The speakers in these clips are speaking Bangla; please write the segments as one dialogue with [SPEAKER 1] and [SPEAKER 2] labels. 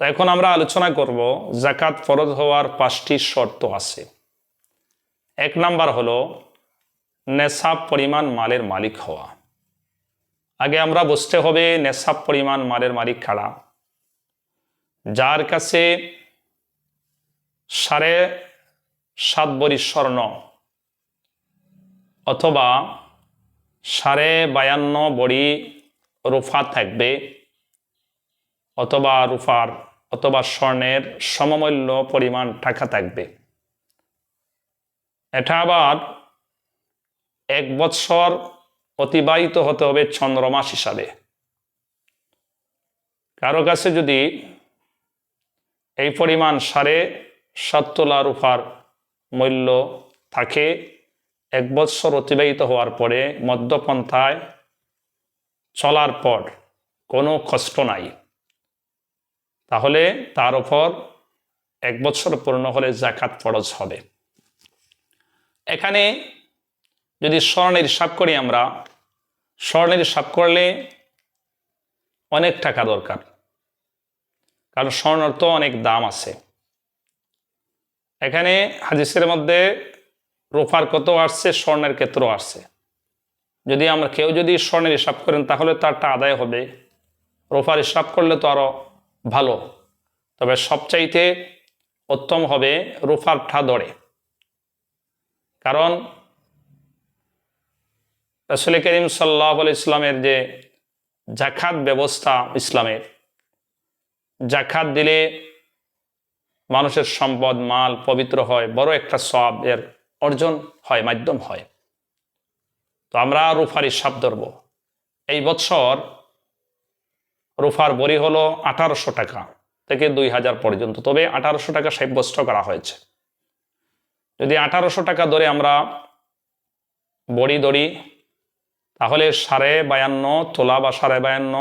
[SPEAKER 1] তো এখন আমরা আলোচনা করব জাকাত ফরজ হওয়ার পাঁচটি শর্ত আছে। এক নাম্বার হলো নেশাব পরিমাণ মালের মালিক হওয়া। আগে আমরা বুঝতে হবে নেশাব পরিমাণ মালের মালিক খাড়া যার কাছে সাড়ে সাত বরি স্বর্ণ অথবা সাড়ে বায়ান্ন বড়ি রুফা থাকবে অথবা রুফার অথবা স্বর্ণের সমমূল্য পরিমাণ টাকা থাকবে। এটা আবার এক বৎসর অতিবাহিত হতে হবে চন্দ্রমাস হিসাবে। কারও কাছে যদি এই পরিমাণ সাড়ে সাত তোলা রুফার মূল্য থাকে, এক বৎসর অতিবাহিত হওয়ার পরে মধ্যপন্থায় চলার পর কোনো কষ্ট নাই। তাহলে তার উপর এক বছর পূর্ণ হলে জাকাত ফরজ হবে। এখানে যদি স্বর্ণের হিসাব করি আমরা, স্বর্ণের হিসাব করলে অনেক টাকা দরকার। কারণ স্বর্ণের তো অনেক দাম আছে। এখানে হাদিসের মধ্যে রোফার কত আসছে, স্বর্ণের ক্ষেত্রেও আসছে। যদি আমরা কেউ যদি স্বর্ণের হিসাব করেন, তাহলে তারটা আদায় হবে। রোফার হিসাব করলে তো আরও ভালো। তবে সবচাইতে উত্তম হবে রুফার ঠা দরে। কারণ রসুল করিম সাল্লাহ ইসলামের যে জাকাত ব্যবস্থা ইসলামের জাকাত দিলে মানুষের সম্পদ, মাল পবিত্র হয়, বড় একটা সব এর অর্জন হয়, মাধ্যম হয়। তো আমরা রুফারি সাপ ধরব। এই বছর রুফার বড়ি হলো আঠারোশো টাকা থেকে দুই হাজার পর্যন্ত। তবে আঠারোশো টাকা সাব্যস্ত করা হয়েছে। যদি আঠারোশো টাকা ধরে আমরা বড়ি দড়ি তাহলে সাড়ে বায়ান্ন তোলা বা সাড়ে বায়ান্ন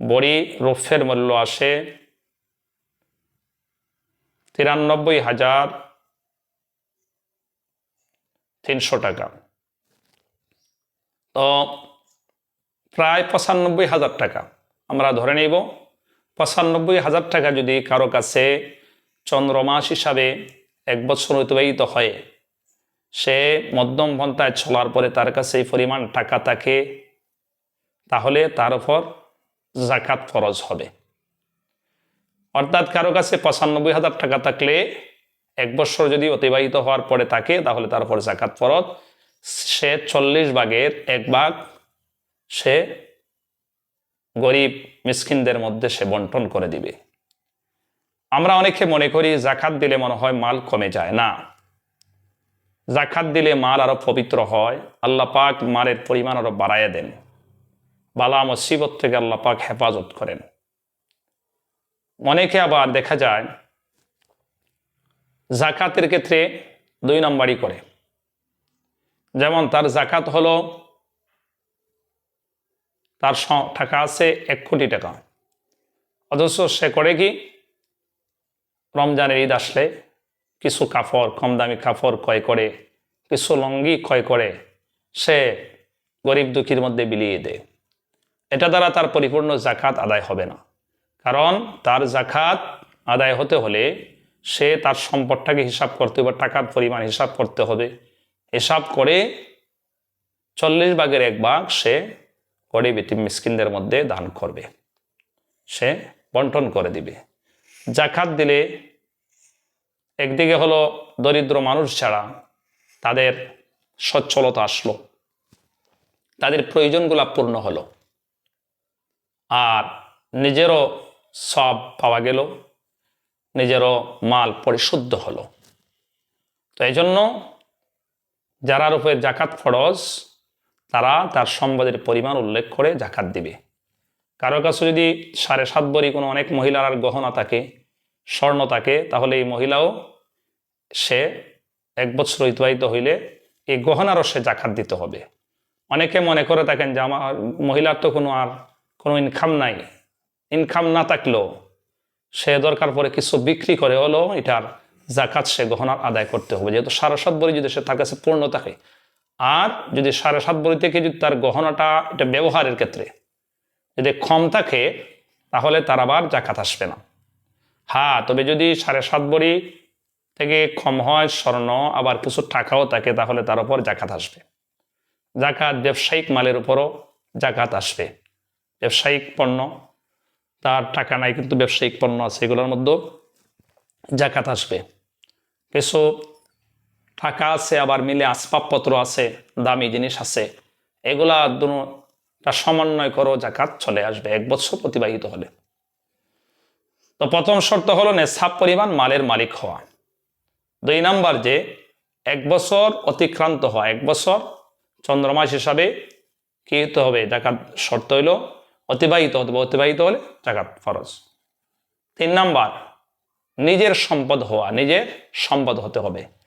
[SPEAKER 1] বড়ি রুফের মূল্য আসে তিরানব্বই হাজার তিনশো টাকা। তো প্রায় পঁচানব্বই হাজার টাকা। আমরা ধরে নেব, পঁচানব্বই হাজার টাকা যদি কারও কাছে চন্দ্রমাস হিসাবে এক বছর অতিবাহিত হয়, সে মধ্যম পন্থায় চলার পরে তার কাছে এই পরিমাণ টাকা থাকে, তাহলে তার উপর জাকাত ফরজ হবে। অর্থাৎ কারও কাছে পঁচানব্বই হাজার টাকা থাকলে এক বছর যদি অতিবাহিত হওয়ার পরে থাকে, তাহলে তার উপর জাকাত ফরজ। সে চল্লিশ ভাগের এক ভাগ সে গরিব মিসকিনদের মধ্যে সে বন্টন করে দিবে। আমরা অনেকে মনে করি জাকাত দিলে মনে হয় মাল কমে যায়। না। জাকাত দিলে মাল আরও পবিত্র হয়। আল্লাহ পাক মালের পরিমাণ আরও বাড়াইয়া দেন। বালা মুসিবত থেকে আল্লাহ পাক হেফাজত করেন। অনেকে আবার দেখা যায় জাকাতের ক্ষেত্রে দুই নম্বরই করে। যেমন তার জাকাত হলো তার টাকা আছে এক কোটি টাকা। অথচ সে করে কি? রমজানের ঈদ আসলে কিছু কাপড় কম দামি কাপড় ক্রয় করে, কিছু লঙ্গি ক্রয় করে, সে গরিব দুঃখীর মধ্যে বিলিয়ে দেয়। এটা দ্বারা তার পরিপূর্ণ জাকাত আদায় হবে না। কারণ তার জাকাত আদায় হতে হলে সে তার সম্পদটাকে হিসাব করতে হবে টাকার পরিমাণ হিসাব করতে হবে। হিসাব করে চল্লিশ ভাগের এক ভাগ সে গরিব ইতিম মিসকিনদের মধ্যে দান করবে। সে বন্টন করে দিবে। জাকাত দিলে একদিকে হলো দরিদ্র মানুষ ছাড়া তাদের সচ্ছলতা আসলো, তাদের প্রয়োজনগুলো পূর্ণ হলো, আর নিজেরও সব পাওয়া গেল, নিজেরও মাল পরিশুদ্ধ হলো। তো এই জন্য যারা উপরে জাকাত ফরজ তারা তার সম্পদের পরিমাণ উল্লেখ করে জাকাত দিবে। কারও কাছে যদি সাড়ে সাত বড়ি কোনো অনেক মহিলার আর গহনা থাকে, স্বর্ণ থাকে, তাহলে এই মহিলাও সে এক বছর অতিবাহিত হইলে এই গহনারও সে জাকাত দিতে হবে। অনেকে মনে করে থাকেন যে আমার মহিলার তো কোনো আর কোনো ইনকাম নাই। ইনকাম না থাকলেও সে দরকার পরে কিছু বিক্রি করে হলেও এটার জাকাত সে গহনার আদায় করতে হবে। যেহেতু সাড়ে সাত বড়ি যদি সে তার কাছে পূর্ণ থাকে আর যদি সাড়ে সাত বড়ি থেকে যদি তার গহনাটা এটা ব্যবহারের ক্ষেত্রে। যদি কম থাকে, তাহলে তার আবার জাকাত আসবে না। হ্যাঁ তবে যদি সাড়ে সাত বড়ি থেকে কম হয়, স্বর্ণ, আবার কিছু টাকাও থাকে, তাহলে তার উপর জাকাত আসবে। জাকাত ব্যবসায়িক মালের উপরও জাকাত আসবে। ব্যবসায়িক পণ্য, তার টাকা নাই কিন্তু ব্যবসায়িক পণ্য আছে, এগুলোর মধ্যেও জাকাত আসবে। কিছু টাকা আছে, আবার মিলে আসবাবপত্র আছে, দামি জিনিস আছে। এগুলা দুটা সমন্বয় করো জাকাত চলে আসবে, এক বছর অতিবাহিত হলে। তো প্রথম শর্ত হলো নেশাব পরিমাণ মালের মালিক হওয়া। দুই নাম্বার যে, এক বছর অতিক্রান্ত হওয়া, এক বছর চন্দ্রমাস হিসাবে কি হতে হবে? জাকাত শর্ত হইল অতিবাহিত হতে অতিবাহিত হলে জাকাত ফরজ। তিন নাম্বার, নিজের সম্পদ হওয়া, নিজের সম্পদ হতে হবে।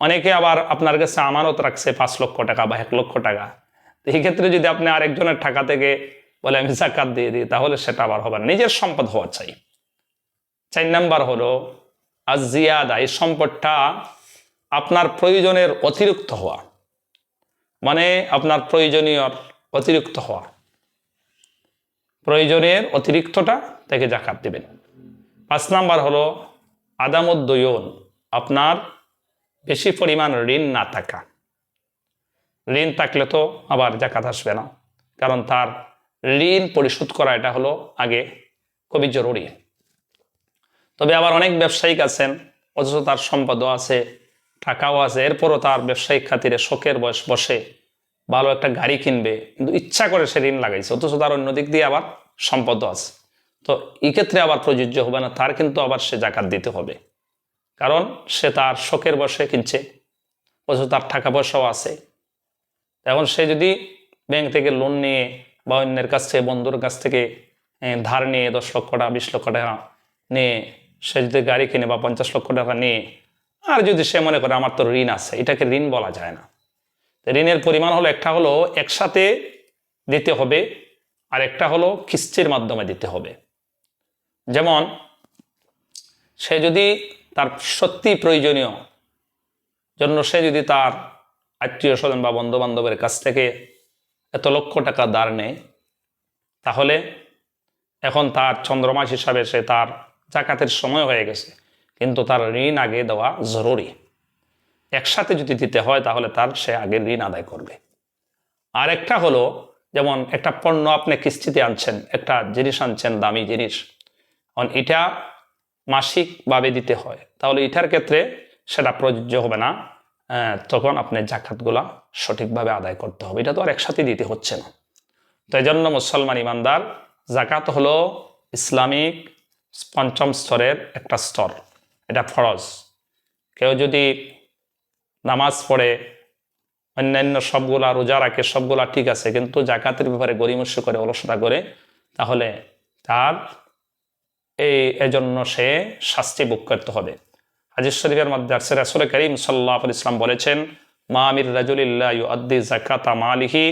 [SPEAKER 1] অনেকে আবার আপনার কাছে আমানত রাখছে পাঁচ লক্ষ টাকা বা এক লক্ষ টাকা। তো এই ক্ষেত্রে যদি আপনি আরেকজনের টাকা থেকে বলে, আমি জাকাত দিয়ে দিই, তাহলে সেটা আবার হবে না। নিজের সম্পদ হওয়া চাই। চার নাম্বার হলো আর জিয়াদা এই সম্পদটা আপনার প্রয়োজনের অতিরিক্ত হওয়া। মানে আপনার প্রয়োজনীয় অতিরিক্ত হওয়া। প্রয়োজনের অতিরিক্তটা থেকে জাকাত দেবেন। পাঁচ নাম্বার হলো আদামুদ্দয়ন, আপনার বেশি পরিমাণ ঋণ না থাকা। ঋণ থাকলে তো আবার জাকাত আসবে না। কারণ তার ঋণ পরিশোধ করা এটা হলো আগে খুবই জরুরি। তবে আবার অনেক ব্যবসায়িক আছেন, অথচ তার সম্পদও আছে, টাকাও আছে, এরপরও তার ব্যবসায়িক খাতিরে শখের বয়স বসে, ভালো একটা গাড়ি কিনবে, কিন্তু ইচ্ছা করে সে ঋণ লাগাইছে, অথচ তার অন্য দিক দিয়ে আবার সম্পদও আছে। তো এক্ষেত্রে আবার প্রযোজ্য হবে না, তার কিন্তু আবার সে জাকাত দিতে হবে। কারণ সে তার শখের বসে কিনছে, অথচ তার টাকা পয়সাও আছে। এখন সে যদি ব্যাংক থেকে লোন নিয়ে বা অন্যের কাছ থেকে, বন্ধুর কাছ থেকে ধার নিয়ে দশ লক্ষ টাকা, বিশ লক্ষ টাকা নিয়ে সে যদি গাড়ি কিনে বা পঞ্চাশ লক্ষ টাকা নিয়ে, আর যদি সে মনে করে আমার তো ঋণ আছে, এটাকে ঋণ বলা যায় না। ঋণের পরিমাণ হলো, একটা হলো একসাথে দিতে হবে, আর একটা হলো কিস্তির মাধ্যমে দিতে হবে। যেমন সে যদি তার সত্যি প্রয়োজনীয়। জন্য সে যদি তার আত্মীয় স্বজন বা বন্ধু বান্ধবের কাছ থেকে এত লক্ষ টাকা ধার নেয়, তাহলে এখন তার চন্দ্রমাস হিসাবে সে তার জাকাতের সময় হয়ে গেছে। কিন্তু তার ঋণ আগে দেওয়া জরুরি। একসাথে যদি দিতে হয়, তাহলে তার সে আগে ঋণ আদায় করবে। আর একটা হলো, যেমন একটা পণ্য আপনি কিস্তিতে আনছেন, একটা জিনিস আনছেন, দামি জিনিস। এটা মাসিকভাবে দিতে হয়। তাহলে এটার ক্ষেত্রে সেটা প্রযোজ্য হবে না তখন আপনি জাকাতগুলা সঠিকভাবে আদায় করতে হবে। এটা তো আর একসাথে দিতে হচ্ছে না। তো এই জন্য মুসলমান ইমানদার, জাকাত হলো ইসলামিক পঞ্চম স্তরের একটা স্তর। এটা ফরজ। কেউ যদি নামাজ পড়ে, অন্যান্য সবগুলা রোজা রাখে, সবগুলা ঠিক আছে, কিন্তু জাকাতের ব্যাপারে গরিমস্য করে অলসতা করে, তাহলে তার এই, এজন্য সে শাস্তি ভোগ করতে হবে। হাজির শরীফের মধ্যে আসছে রাসুল করিম সাল্লাহ ইসলাম বলেছেন মামির রাজুলিল্লাহ আদ্দি জাকাতা মালিহি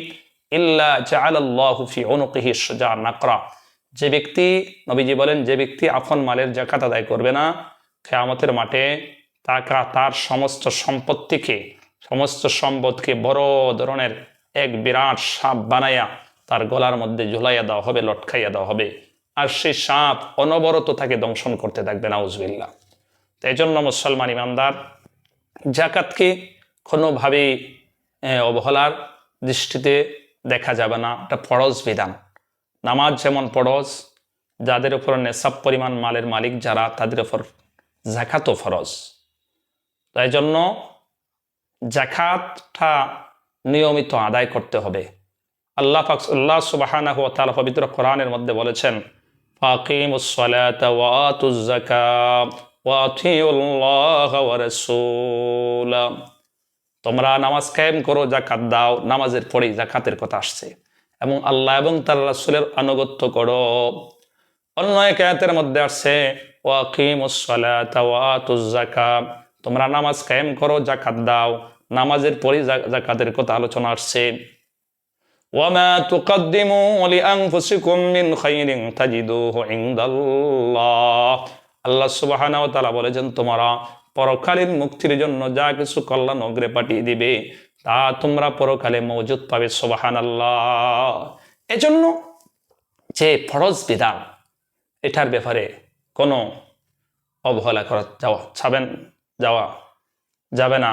[SPEAKER 1] ইল্লা জাআলাল্লাহু ফি উনুকিহি সুজা নাকরা। যে ব্যক্তি, নবীজি বলেন, যে ব্যক্তি আপন মালের জাকাত আদায় করবে না, কেয়ামতের মাঠে তাকা তার সমস্ত সম্পত্তিকে, সমস্ত সম্পদকে বড় ধরনের এক বিরাট সাপ বানাইয়া তার গলার মধ্যে ঝুলাইয়া দেওয়া হবে, লটকাইয়া দেওয়া হবে। আর সেই সাপ অনবরত তাকে দংশন করতে থাকবে নাউজবিল্লা তো এই জন্য মুসলমান ইমানদার, জাকাতকে কোনোভাবেই অবহেলার দৃষ্টিতে দেখা যাবে না। এটা ফরজ বিধান। নামাজ যেমন ফরজ, যাদের উপর নেশাব পরিমাণ মালের মালিক যারা, তাদের উপর জাকাতও ফরজ। তাই জন্য জাকাতটা নিয়মিত আদায় করতে হবে। আল্লাহ পাক, আল্লাহ সুবাহানাহু ওয়া তাআলা পবিত্র কোরআনের মধ্যে বলেছেন ওয়া আতুজ যাকাত ওয়া আতিউল্লাহ ওয়া রাসূলা তোমরা নামাজ কায়েম করো জাকাত দাও, নামাজের পরেই জাকাতের কথা আসছে। এবং আল্লাহ এবং তার রাসূলের আনুগত্য করো। অন্য এক আয়াতের মধ্যে আসছে ওয়াকিমুস সালাতা ওয়া আতুজ যাকাত তোমরা নামাজ কায়েম করো জাকাত দাও, নামাজের পরেই জাকাতের কথা আলোচনা আসছে। ওয়ামা তুকদ্দিমু লি আনফুসিকুম মিন খাইরিন তাজিদুহু ইনদাল্লাহ আল্লাহ সুবহানাহু ওয়া তাআলা বলেছেন, তোমরা পরকালীন মুক্তির জন্য যা কিছু কল্যাণ অগ্রে পাঠিয়ে দিবে, তা তোমরা পরকালে মজুদ পাবে, সুবহানাল্লাহ। এজন্য যে ফরজ বিধান, এটার ব্যাপারে কোনো অবহেলা করা যাওয়া, ছাবেন, যাওয়া যাবে না।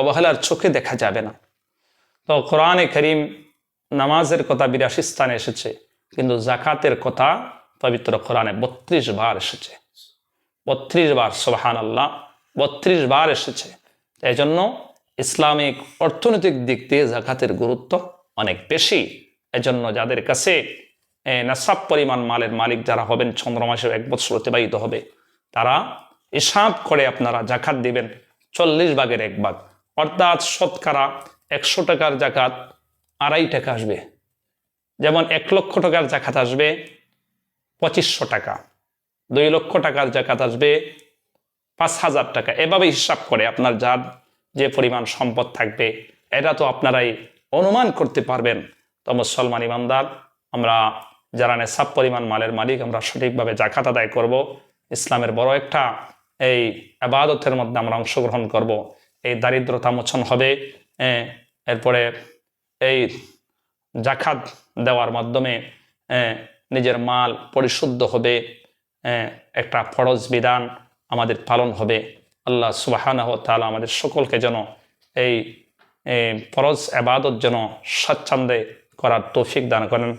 [SPEAKER 1] অবহেলার চোখে দেখা যাবে না। তো কোরআনে করিম নামাজের কথা বিরাশি স্থানে এসেছে কিন্তু জাকাতের কথা পবিত্র কোরআনে বত্রিশ বার এসেছে। বত্রিশ বার সোহান আল্লাহ বত্রিশ বার এসেছে। এই জন্য ইসলামিক অর্থনৈতিক দিক দিয়ে জাকাতের গুরুত্ব অনেক বেশি। এজন্য যাদের কাছে এ, নেশাব পরিমাণ মালের মালিক যারা হবেন চন্দ্র মাসের এক বছর অতিবাহিত হবে তারা হিসাব করে আপনারা জাকাত দিবেন চল্লিশ ভাগের এক ভাগ। অর্থাৎ শতকরা একশো টাকার জাকাত আড়াই টাকা আসবে। যেমন এক লক্ষ টাকার জাকাত আসবে পঁচিশশো টাকা, দুই লক্ষ টাকার জাকাত আসবে পাঁচ হাজার টাকা। এভাবে হিসাব করে আপনার যার যে পরিমাণ সম্পদ থাকবে, এটা তো আপনারাই অনুমান করতে পারবেন। তো মুসলমান ইমানদার, আমরা যারা নেশাব পরিমাণ মালের মালিক, আমরা সঠিকভাবে জাকাত আদায় করব। ইসলামের বড় একটা এই আবাদতের মধ্যে আমরা অংশগ্রহণ করব। এই দারিদ্রতা মোচন হবে। এরপরে এই জাকাত দেওয়ার মাধ্যমে নিজের মাল পরিশুদ্ধ হবে একটা ফরজ বিধান আমাদের পালন হবে। আল্লাহ সুবাহানাহ তাহলে আমাদের সকলকে যেন এই ফরজ আবাদত যেন স্বচ্ছন্দে করার তৌফিক দান করেন।